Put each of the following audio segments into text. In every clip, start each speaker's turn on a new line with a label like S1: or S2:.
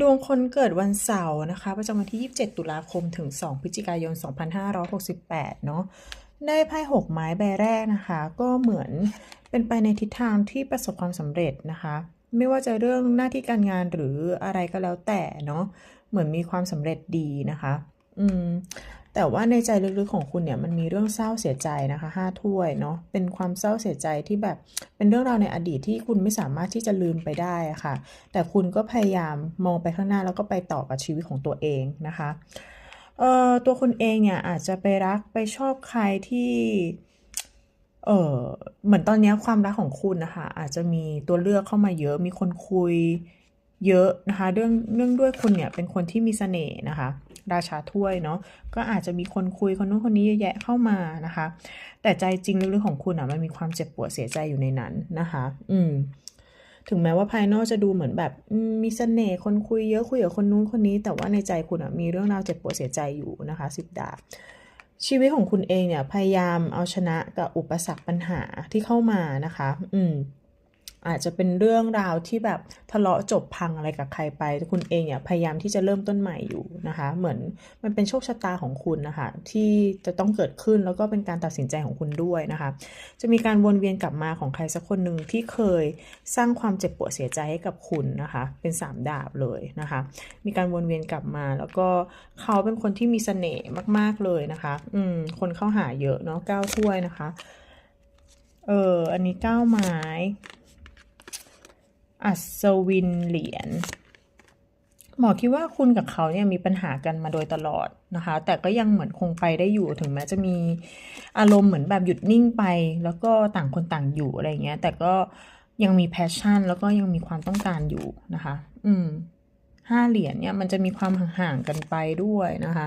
S1: ดวงคนเกิดวันเสาร์นะคะ ประจำวันที่ 27 ตุลาคมถึง 2 พฤศจิกายน 2568 เนาะได้ไพ่หกไม้ใบแรกนะคะ ก็เหมือนเป็นไปในทิศทางที่ประสบความสำเร็จนะคะ ไม่ว่าจะเรื่องหน้าที่การงานหรืออะไรก็แล้วแต่เนาะเหมือนมีความสำเร็จดีนะคะ อืม แต่ว่าในใจลึกๆของคุณเนี่ยมันมีเรื่องเศร้าเสียใจนะคะห้าถ้วยเนาะเป็นความเศร้าเสียใจที่แบบเป็นเรื่องราวในอดีตที่คุณไม่สามารถที่จะลืมไปได้ะค่ะ แต่คุณก็พยายามมองไปข้างหน้าแล้วก็ไปต่อกับชีวิตของตัวเองนะคะเอ่อตัวคุณเองเนี่ยอาจจะไปรักไปชอบใครที่เออเหมือนตอนนี้ความรักของคุณนะคะอาจจะมีตัวเลือกเข้ามาเยอะมีคนคุย เยอะนะคะเรื่องเรื่องด้วยคุณเนี่ยเป็นคนที่มีเสน่ห์นะคะ ราชาถ้วยเนาะก็อาจจะมีคนคุยคนนู้นคนนี้เยอะแยะเข้ามานะคะ แต่ใจจริงลึกๆของคุณอะมันมีความเจ็บปวดเสียใจอยู่ในนั้นนะคะ อืมถึงแม้ว่าภายนอกจะดูเหมือนแบบมมีเสน่ห์คนคุยเยอะคุยกับคนนู้นคนนี้ แต่ว่าในใจคุณอะมีเรื่องราวเจ็บปวดเสียใจอยู่นะคะสิบดาบชีวิตของคุณเองเนี่ยพยายามเอาชนะกับอุปสรรคปัญหาที่เข้ามานะคะ อืม อาจจะเป็นเรื่องราวที่แบบทะเลาะจบพังอะไรกับใครไปคุณเองเนี่ยพยายามที่จะเริ่มต้นใหม่อยู่นะคะ เหมือนมันเป็นโชคชะตาของคุณนะคะที่จะต้องเกิดขึ้นแล้วก็เป็นการตัดสินใจของคุณด้วยนะคะ จะมีการวนเวียนกลับมาของใครสักคนหนึ่งที่เคยสร้างความเจ็บปวดเสียใจให้กับคุณนะคะ เป็นสามดาบเลยนะคะ มีการวนเวียนกลับมา แล้วก็เขาเป็นคนที่มีเสน่ห์มาก ๆเลยนะคะ อืมคนเข้าหาเยอะเนาะเก้าถ้วยนะคะ เอออันนี้เก้าไม้ อัศวินเหรียญหมอคิดว่าคุณกับเขาเนี่ยมีปัญหากันมาโดยตลอดนะคะ แต่ก็ยังเหมือนคงไปได้อยู่ถึงแม้จะมีอารมณ์เหมือนแบบหยุดนิ่งไป แล้วก็ต่างคนต่างอยู่อะไรเงี้ย แต่ก็ยังมีแพชชั่น แล้วก็ยังมีความต้องการอยู่นะคะ อืม ห้าเหรียญเนี่ยมันจะมีความห่างๆกันไปด้วยนะคะ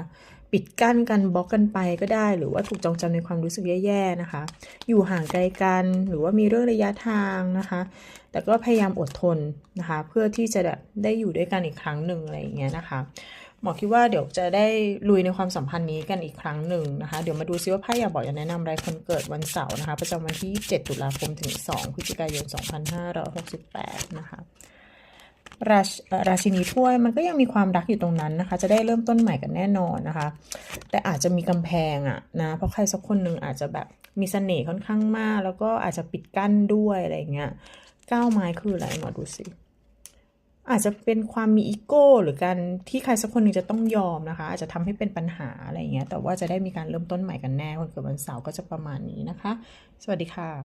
S1: ปิดกั้นกันบล็อกกันไปก็ได้ หรือว่าถูกจองจำในความรู้สึกแย่ๆนะคะ อยู่ห่างไกลกันหรือว่ามีเรื่องระยะทางนะคะ แต่ก็พยายามอดทนนะคะ เพื่อที่จะได้อยู่ด้วยกันอีกครั้งหนึ่งอะไรอย่างเงี้ยนะคะหมอคิดว่าเดี๋ยวจะได้ลุยในความสัมพันธ์นี้กันอีกครั้งหนึ่งนะคะ เดี๋ยวมาดูซิว่าไพ่อยากบอกอยากแนะนำอะไรคนเกิดวันเสาร์นะคะ ประจำวันที่ 7 ตุลาคมถึง 2 พฤศจิกายน 2568 นะคะ ราชราชินีถ้วยมันก็ยังมีความรักอยู่ตรงนั้นนะคะ จะได้เริ่มต้นใหม่กันแน่นอนนะคะ แต่อาจจะมีกำแพงอะนะเพราะใครสักคนหนึ่งอาจจะแบบมีเสน่ห์ค่อนข้างมาก แล้วก็อาจจะปิดกั้นด้วยอะไรเงี้ยก้าวไม้คืออะไรหมอดูสิอาจจะเป็นความมีอีโก้หรือการที่ใครสักคนหนึ่งจะต้องยอมนะคะ อาจจะทำให้เป็นปัญหาอะไรอย่างเงี้ยแต่ว่าจะได้มีการเริ่มต้นใหม่กันแน่คนเกิดวันเสาร์ก็จะประมาณนี้นะคะ สวัสดีค่ะ